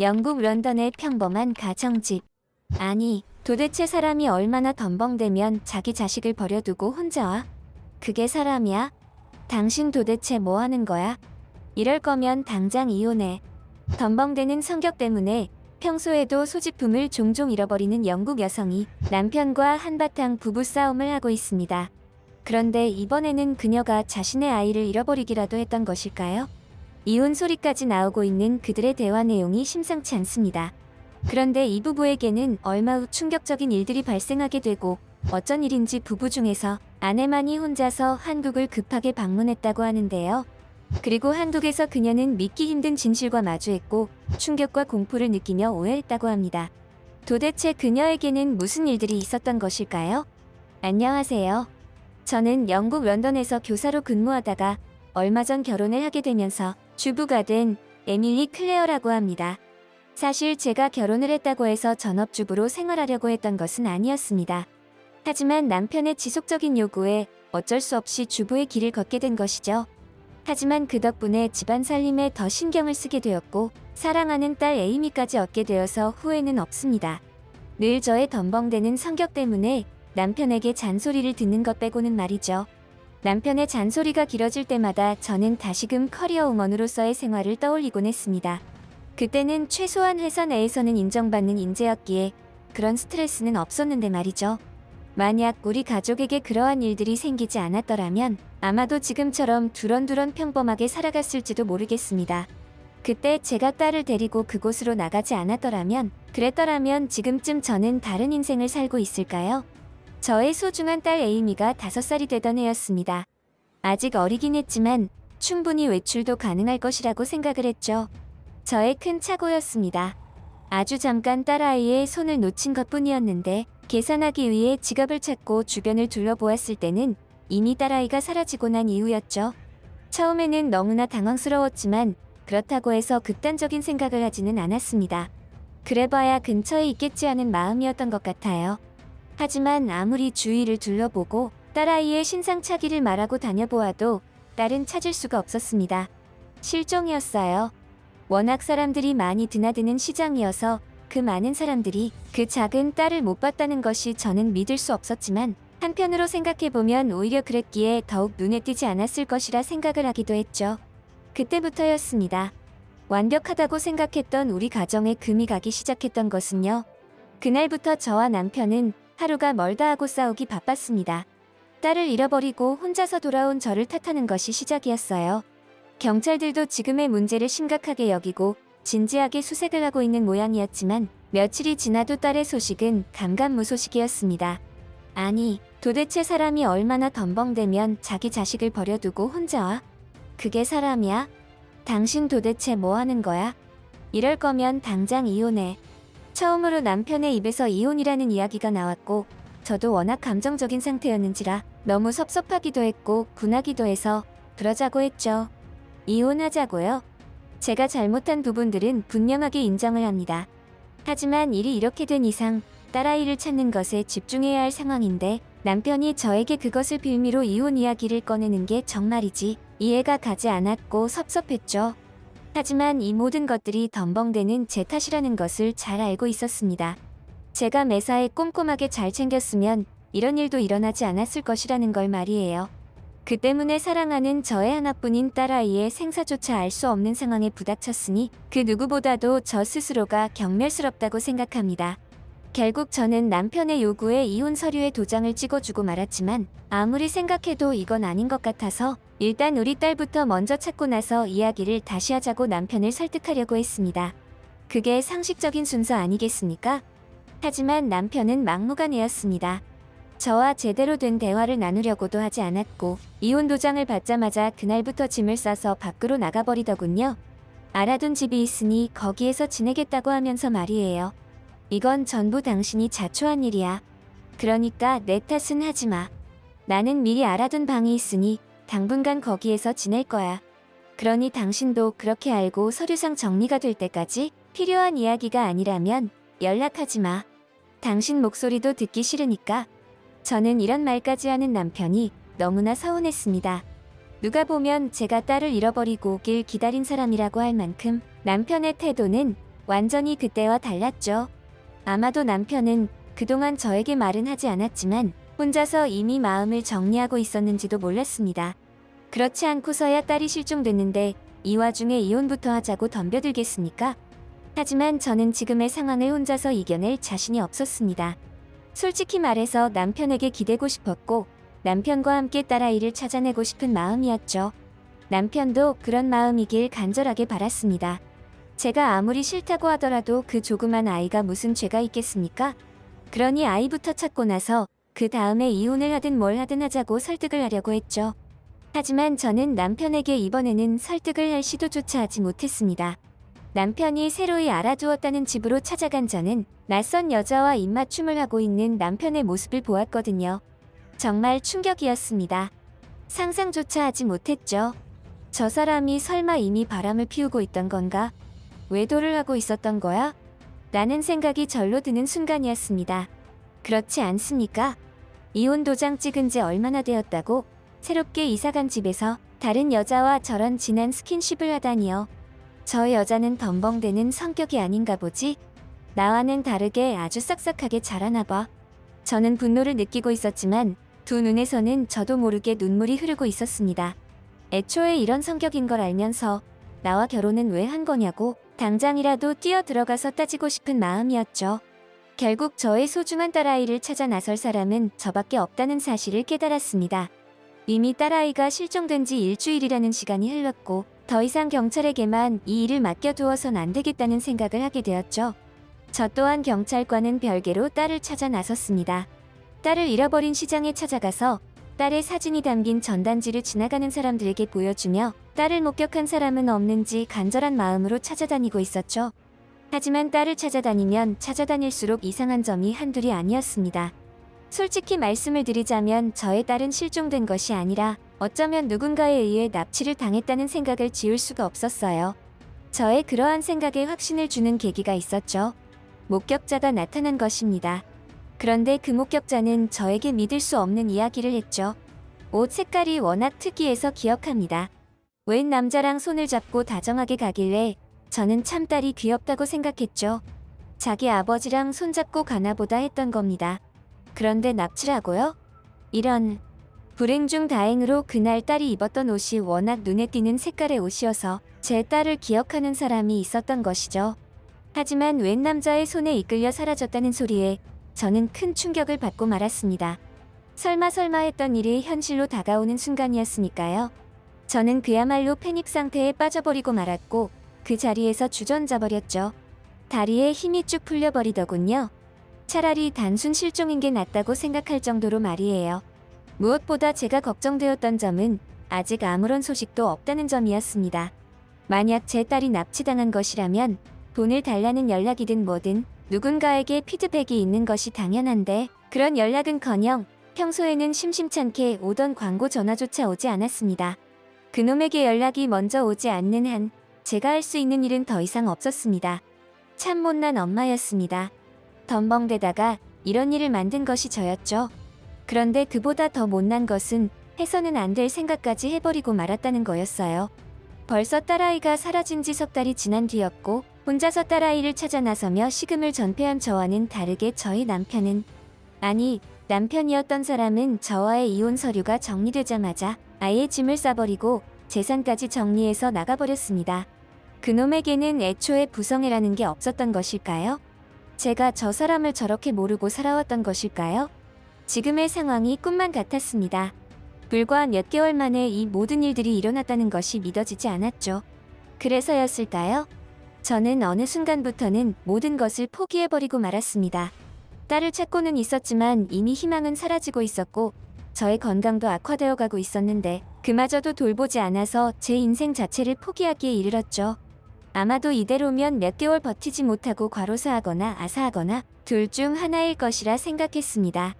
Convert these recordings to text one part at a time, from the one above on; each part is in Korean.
영국 런던의 평범한 가정집. 아니, 도대체 사람이 얼마나 덤벙대면 자기 자식을 버려두고 혼자 와? 그게 사람이야? 당신 도대체 뭐 하는 거야? 이럴 거면 당장 이혼해. 덤벙대는 성격 때문에 평소에도 소지품을 종종 잃어버리는 영국 여성이 남편과 한바탕 부부 싸움을 하고 있습니다. 그런데 이번에는 그녀가 자신의 아이를 잃어버리기라도 했던 것일까요? 이혼 소리까지 나오고 있는 그들의 대화 내용이 심상치 않습니다. 그런데 이 부부에게는 얼마 후 충격적인 일들이 발생하게 되고 어쩐 일인지 부부 중에서 아내만이 혼자서 한국을 급하게 방문했다고 하는데요. 그리고 한국에서 그녀는 믿기 힘든 진실과 마주했고 충격과 공포를 느끼며 오해했다고 합니다. 도대체 그녀에게는 무슨 일들이 있었던 것일까요? 안녕하세요. 저는 영국 런던에서 교사로 근무하다가 얼마 전 결혼을 하게 되면서 주부가 된 에밀리 클레어라고 합니다. 사실 제가 결혼을 했다고 해서 전업주부로 생활하려고 했던 것은 아니었습니다. 하지만 남편의 지속적인 요구에 어쩔 수 없이 주부의 길을 걷게 된 것이죠. 하지만 그 덕분에 집안 살림에 더 신경을 쓰게 되었고 사랑하는 딸 에이미까지 얻게 되어서 후회는 없습니다. 늘 저의 덤벙대는 성격 때문에 남편에게 잔소리를 듣는 것 빼고는 말이죠. 남편의 잔소리가 길어질 때마다 저는 다시금 커리어 우먼으로서의 생활을 떠올리곤 했습니다. 그때는 최소한 회사 내에서는 인정받는 인재였기에 그런 스트레스는 없었는데 말이죠. 만약 우리 가족에게 그러한 일들이 생기지 않았더라면 아마도 지금처럼 두런두런 평범하게 살아갔을지도 모르겠습니다. 그때 제가 딸을 데리고 그곳으로 나가지 않았더라면, 그랬더라면 지금쯤 저는 다른 인생을 살고 있을까요? 저의 소중한 딸 에이미가 다섯 살이 되던 해였습니다. 아직 어리긴 했지만 충분히 외출도 가능할 것이라고 생각을 했죠. 저의 큰 착오였습니다. 아주 잠깐 딸아이의 손을 놓친 것 뿐이었는데 계산하기 위해 지갑을 찾고 주변을 둘러보았을 때는 이미 딸아이가 사라지고 난 이후였죠. 처음에는 너무나 당황스러웠지만 그렇다고 해서 극단적인 생각을 하지는 않았습니다. 그래봐야 근처에 있겠지 하는 마음이었던 것 같아요. 하지만 아무리 주위를 둘러보고 딸아이의 신상차기를 말하고 다녀보아도 딸은 찾을 수가 없었습니다. 실종이었어요. 워낙 사람들이 많이 드나드는 시장이어서 그 많은 사람들이 그 작은 딸을 못 봤다는 것이 저는 믿을 수 없었지만 한편으로 생각해보면 오히려 그랬기에 더욱 눈에 띄지 않았을 것이라 생각을 하기도 했죠. 그때부터였습니다. 완벽하다고 생각했던 우리 가정에 금이 가기 시작했던 것은요. 그날부터 저와 남편은 하루가 멀다 하고 싸우기 바빴습니다. 딸을 잃어버리고 혼자서 돌아온 저를 탓하는 것이 시작이었어요. 경찰들도 지금의 문제를 심각하게 여기고 진지하게 수색을 하고 있는 모양이었지만 며칠이 지나도 딸의 소식은 감감무소식이었습니다. 아니, 도대체 사람이 얼마나 덤벙대면 자기 자식을 버려두고 혼자 와? 그게 사람이야? 당신 도대체 뭐 하는 거야? 이럴 거면 당장 이혼해. 처음으로 남편의 입에서 이혼이라는 이야기가 나왔고 저도 워낙 감정적인 상태였는지라 너무 섭섭하기도 했고 분하기도 해서 그러자고 했죠. 이혼하자고요. 제가 잘못한 부분들은 분명하게 인정을 합니다. 하지만 일이 이렇게 된 이상 딸아이를 찾는 것에 집중해야 할 상황인데 남편이 저에게 그것을 빌미로 이혼 이야기를 꺼내는 게 정말이지 이해가 가지 않았고 섭섭했죠. 하지만 이 모든 것들이 덤벙대는 제 탓이라는 것을 잘 알고 있었습니다. 제가 매사에 꼼꼼하게 잘 챙겼으면 이런 일도 일어나지 않았을 것이라는 걸 말이에요. 그 때문에 사랑하는 저의 하나뿐인 딸아이의 생사조차 알 수 없는 상황에 부닥쳤으니 그 누구보다도 저 스스로가 경멸스럽다고 생각합니다. 결국 저는 남편의 요구에 이혼 서류에 도장을 찍어주고 말았지만 아무리 생각해도 이건 아닌 것 같아서 일단 우리 딸부터 먼저 찾고 나서 이야기를 다시 하자고 남편을 설득하려고 했습니다. 그게 상식적인 순서 아니겠습니까? 하지만 남편은 막무가내였습니다. 저와 제대로 된 대화를 나누려고도 하지 않았고 이혼 도장을 받자마자 그날부터 짐을 싸서 밖으로 나가버리더군요. 알아둔 집이 있으니 거기에서 지내겠다고 하면서 말이에요. 이건 전부 당신이 자초한 일이야. 그러니까 내 탓은 하지 마. 나는 미리 알아둔 방이 있으니 당분간 거기에서 지낼 거야. 그러니 당신도 그렇게 알고 서류상 정리가 될 때까지 필요한 이야기가 아니라면 연락하지 마. 당신 목소리도 듣기 싫으니까. 저는 이런 말까지 하는 남편이 너무나 서운했습니다. 누가 보면 제가 딸을 잃어버리고 오길 기다린 사람이라고 할 만큼 남편의 태도는 완전히 그때와 달랐죠. 아마도 남편은 그동안 저에게 말은 하지 않았지만 혼자서 이미 마음을 정리하고 있었는지도 몰랐습니다. 그렇지 않고서야 딸이 실종됐는데 이 와중에 이혼부터 하자고 덤벼들겠습니까? 하지만 저는 지금의 상황을 혼자서 이겨낼 자신이 없었습니다. 솔직히 말해서 남편에게 기대고 싶었고 남편과 함께 딸아이를 찾아내고 싶은 마음이었죠. 남편도 그런 마음이길 간절하게 바랐습니다. 제가 아무리 싫다고 하더라도 그 조그만 아이가 무슨 죄가 있겠습니까? 그러니 아이부터 찾고 나서 그 다음에 이혼을 하든 뭘 하든 하자고 설득을 하려고 했죠. 하지만 저는 남편에게 이번에는 설득을 할 시도조차 하지 못했습니다. 남편이 새로이 알아두었다는 집으로 찾아간 저는 낯선 여자와 입맞춤을 하고 있는 남편의 모습을 보았거든요. 정말 충격이었습니다. 상상조차 하지 못했죠. 저 사람이 설마 이미 바람을 피우고 있던 건가? 외도를 하고 있었던 거야? 라는 생각이 절로 드는 순간이었습니다. 그렇지 않습니까? 이혼 도장 찍은 지 얼마나 되었다고 새롭게 이사간 집에서 다른 여자와 저런 진한 스킨십을 하다니요. 저 여자는 덤벙대는 성격이 아닌가 보지? 나와는 다르게 아주 싹싹하게 자라나 봐. 저는 분노를 느끼고 있었지만 두 눈에서는 저도 모르게 눈물이 흐르고 있었습니다. 애초에 이런 성격인 걸 알면서 나와 결혼은 왜 한 거냐고 당장이라도 뛰어 들어가서 따지고 싶은 마음이었죠. 결국 저의 소중한 딸아이를 찾아 나설 사람은 저밖에 없다는 사실을 깨달았습니다. 이미 딸아이가 실종된 지 일주일이라는 시간이 흘렀고 더 이상 경찰에게만 이 일을 맡겨두어선 안 되겠다는 생각을 하게 되었죠. 저 또한 경찰과는 별개로 딸을 찾아 나섰습니다. 딸을 잃어버린 시장에 찾아가서 딸의 사진이 담긴 전단지를 지나가는 사람들에게 보여주며 딸을 목격한 사람은 없는지 간절한 마음으로 찾아다니고 있었죠. 하지만 딸을 찾아다니면 찾아다닐수록 이상한 점이 한둘이 아니었습니다. 솔직히 말씀을 드리자면 저의 딸은 실종된 것이 아니라 어쩌면 누군가에 의해 납치를 당했다는 생각을 지울 수가 없었어요. 저의 그러한 생각에 확신을 주는 계기가 있었죠. 목격자가 나타난 것입니다. 그런데 그 목격자는 저에게 믿을 수 없는 이야기를 했죠. 옷 색깔이 워낙 특이해서 기억합니다. 웬 남자랑 손을 잡고 다정하게 가길래 저는 참 딸이 귀엽다고 생각했죠. 자기 아버지랑 손잡고 가나보다 했던 겁니다. 그런데 납치라고요? 이런 불행 중 다행으로 그날 딸이 입었던 옷이 워낙 눈에 띄는 색깔의 옷이어서 제 딸을 기억하는 사람이 있었던 것이죠. 하지만 웬 남자의 손에 이끌려 사라졌다는 소리에 저는 큰 충격을 받고 말았습니다. 설마 설마 했던 일이 현실로 다가오는 순간이었으니까요. 저는 그야말로 패닉 상태에 빠져버리고 말았고 그 자리에서 주저앉아 버렸죠. 다리에 힘이 쭉 풀려버리더군요. 차라리 단순 실종인 게 낫다고 생각할 정도로 말이에요. 무엇보다 제가 걱정되었던 점은 아직 아무런 소식도 없다는 점이었습니다. 만약 제 딸이 납치당한 것이라면 돈을 달라는 연락이든 뭐든 누군가에게 피드백이 있는 것이 당연한데 그런 연락은커녕 평소에는 심심찮게 오던 광고 전화조차 오지 않았습니다. 그놈에게 연락이 먼저 오지 않는 한 제가 할 수 있는 일은 더 이상 없었습니다. 참 못난 엄마였습니다. 덤벙대다가 이런 일을 만든 것이 저였죠. 그런데 그보다 더 못난 것은 해서는 안 될 생각까지 해버리고 말았다는 거였어요. 벌써 딸아이가 사라진 지 석 달이 지난 뒤였고 혼자서 딸아이를 찾아 나서며 식음을 전폐한 저와는 다르게 저희 남편은 아니 남편이었던 사람은 저와의 이혼 서류가 정리되자마자 아예 짐을 싸버리고 재산까지 정리해서 나가버렸습니다. 그놈에게는 애초에 부성애라는 게 없었던 것일까요? 제가 저 사람을 저렇게 모르고 살아왔던 것일까요? 지금의 상황이 꿈만 같았습니다. 불과 몇 개월 만에 이 모든 일들이 일어났다는 것이 믿어지지 않았죠. 그래서였을까요? 저는 어느 순간부터는 모든 것을 포기해버리고 말았습니다. 딸을 찾고는 있었지만 이미 희망은 사라지고 있었고 저의 건강도 악화되어 가고 있었는데 그마저도 돌보지 않아서 제 인생 자체를 포기하기에 이르렀죠. 아마도 이대로면 몇 개월 버티지 못하고 과로사하거나 아사하거나 둘 중 하나일 것이라 생각했습니다.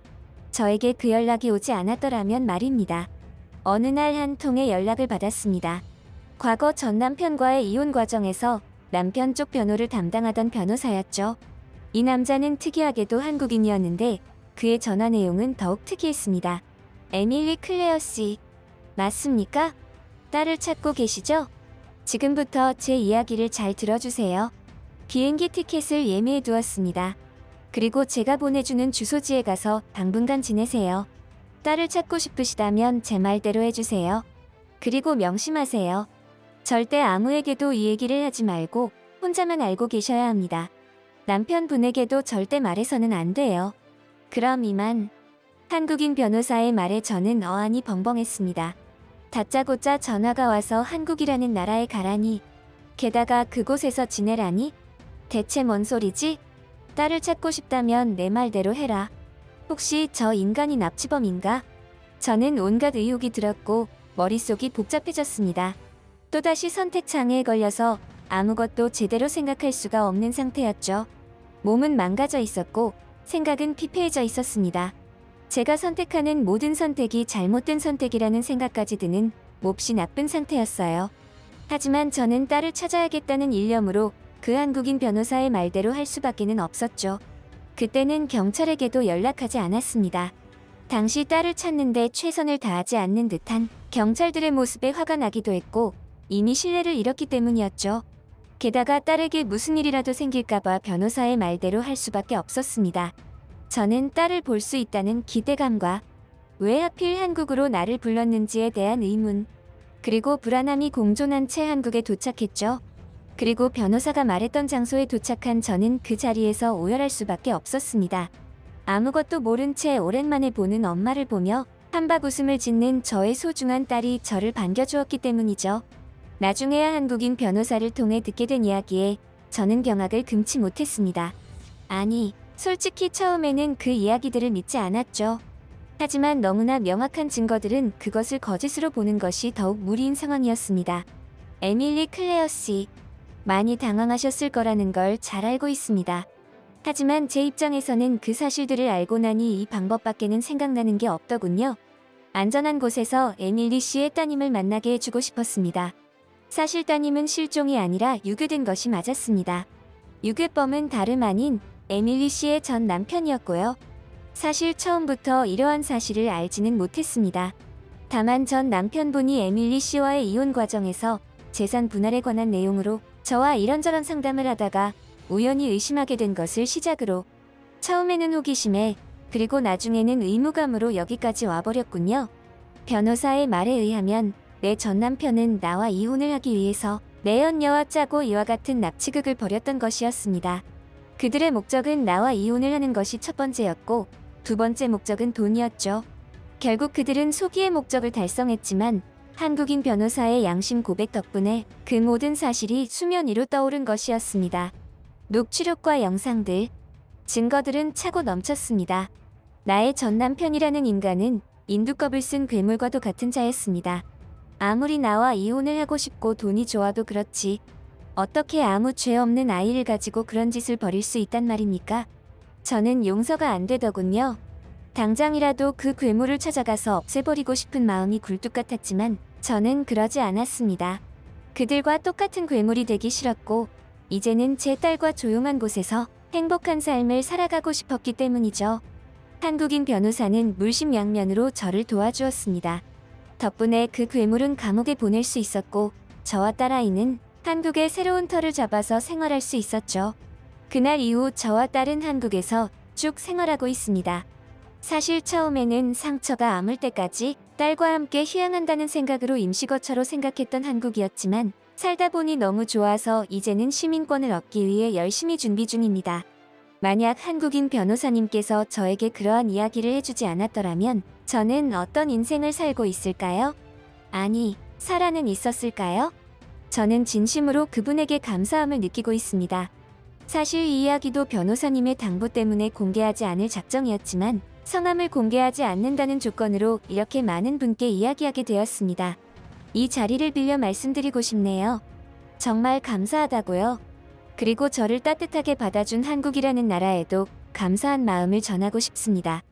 저에게 그 연락이 오지 않았더라면 말입니다. 어느 날 한 통의 연락을 받았습니다. 과거 전 남편과의 이혼 과정에서 남편 쪽 변호를 담당하던 변호사였죠. 이 남자는 특이하게도 한국인이었는데 그의 전화 내용은 더욱 특이했습니다. 에밀리 클레어 씨. 맞습니까? 딸을 찾고 계시죠? 지금부터 제 이야기를 잘 들어주세요. 비행기 티켓을 예매해 두었습니다. 그리고 제가 보내주는 주소지에 가서 당분간 지내세요. 딸을 찾고 싶으시다면 제 말대로 해주세요. 그리고 명심하세요. 절대 아무에게도 이 얘기를 하지 말고 혼자만 알고 계셔야 합니다. 남편분에게도 절대 말해서는 안 돼요. 그럼 이만. 한국인 변호사의 말에 저는 어안이 벙벙했습니다. 다짜고짜 전화가 와서 한국이라는 나라에 가라니. 게다가 그곳에서 지내라니? 대체 뭔 소리지? 딸을 찾고 싶다면 내 말대로 해라. 혹시 저 인간이 납치범인가? 저는 온갖 의혹이 들었고 머릿속이 복잡해졌습니다. 또다시 선택 장애에 걸려서 아무것도 제대로 생각할 수가 없는 상태였죠. 몸은 망가져 있었고 생각은 피폐해져 있었습니다. 제가 선택하는 모든 선택이 잘못된 선택이라는 생각까지 드는 몹시 나쁜 상태였어요. 하지만 저는 딸을 찾아야겠다는 일념으로 그 한국인 변호사의 말대로 할 수밖에는 없었죠. 그때는 경찰에게도 연락하지 않았습니다. 당시 딸을 찾는데 최선을 다하지 않는 듯한 경찰들의 모습에 화가 나기도 했고 이미 신뢰를 잃었기 때문이었죠. 게다가 딸에게 무슨 일이라도 생길까봐 변호사의 말대로 할 수밖에 없었습니다. 저는 딸을 볼 수 있다는 기대감과 왜 하필 한국으로 나를 불렀는지에 대한 의문, 그리고 불안함이 공존한 채 한국에 도착했죠. 그리고 변호사가 말했던 장소에 도착한 저는 그 자리에서 오열할 수밖에 없었습니다. 아무것도 모른 채 오랜만에 보는 엄마를 보며 한박 웃음을 짓는 저의 소중한 딸이 저를 반겨주었기 때문이죠. 나중에야 한국인 변호사를 통해 듣게 된 이야기에 저는 경악을 금치 못했습니다. 아니, 솔직히 처음에는 그 이야기들을 믿지 않았죠. 하지만 너무나 명확한 증거들은 그것을 거짓으로 보는 것이 더욱 무리인 상황이었습니다. 에밀리 클레어 씨, 많이 당황하셨을 거라는 걸 잘 알고 있습니다. 하지만 제 입장에서는 그 사실들을 알고 나니 이 방법밖에는 생각나는 게 없더군요. 안전한 곳에서 에밀리 씨의 따님을 만나게 해주고 싶었습니다. 사실 따님은 실종이 아니라 유괴된 것이 맞았습니다. 유괴범은 다름 아닌 에밀리 씨의 전 남편이었고요. 사실 처음부터 이러한 사실을 알지는 못했습니다. 다만 전 남편분이 에밀리 씨와의 이혼 과정에서 재산 분할에 관한 내용으로 저와 이런저런 상담을 하다가 우연히 의심하게 된 것을 시작으로 처음에는 호기심에 그리고 나중에는 의무감으로 여기까지 와버렸군요. 변호사의 말에 의하면 내 전 남편은 나와 이혼을 하기 위해서 내 연녀와 짜고 이와 같은 납치극을 벌였던 것이었습니다. 그들의 목적은 나와 이혼을 하는 것이 첫 번째였고 두 번째 목적은 돈이었죠. 결국 그들은 소기의 목적을 달성했지만 한국인 변호사의 양심 고백 덕분에 그 모든 사실이 수면 위로 떠오른 것이었습니다. 녹취록과 영상들, 증거들은 차고 넘쳤습니다. 나의 전 남편이라는 인간은 인두껍을 쓴 괴물과도 같은 자였습니다. 아무리 나와 이혼을 하고 싶고 돈이 좋아도 그렇지. 어떻게 아무 죄 없는 아이를 가지고 그런 짓을 벌일 수 있단 말입니까? 저는 용서가 안 되더군요. 당장이라도 그 괴물을 찾아가서 없애버리고 싶은 마음이 굴뚝 같았지만 저는 그러지 않았습니다. 그들과 똑같은 괴물이 되기 싫었고 이제는 제 딸과 조용한 곳에서 행복한 삶을 살아가고 싶었기 때문이죠. 한국인 변호사는 물심양면으로 저를 도와주었습니다. 덕분에 그 괴물은 감옥에 보낼 수 있었고 저와 딸아이는 한국의 새로운 터를 잡아서 생활할 수 있었죠. 그날 이후 저와 딸은 한국에서 쭉 생활하고 있습니다. 사실 처음에는 상처가 아물 때까지 딸과 함께 휴양한다는 생각으로 임시거처로 생각했던 한국이었지만 살다 보니 너무 좋아서 이제는 시민권을 얻기 위해 열심히 준비 중입니다. 만약 한국인 변호사님께서 저에게 그러한 이야기를 해주지 않았더라면 저는 어떤 인생을 살고 있을까요? 아니, 살아는 있었을까요? 저는 진심으로 그분에게 감사함을 느끼고 있습니다. 사실 이 이야기도 변호사님의 당부 때문에 공개하지 않을 작정이었지만 성함을 공개하지 않는다는 조건으로 이렇게 많은 분께 이야기하게 되었습니다. 이 자리를 빌려 말씀드리고 싶네요. 정말 감사하다고요. 그리고 저를 따뜻하게 받아준 한국이라는 나라에도 감사한 마음을 전하고 싶습니다.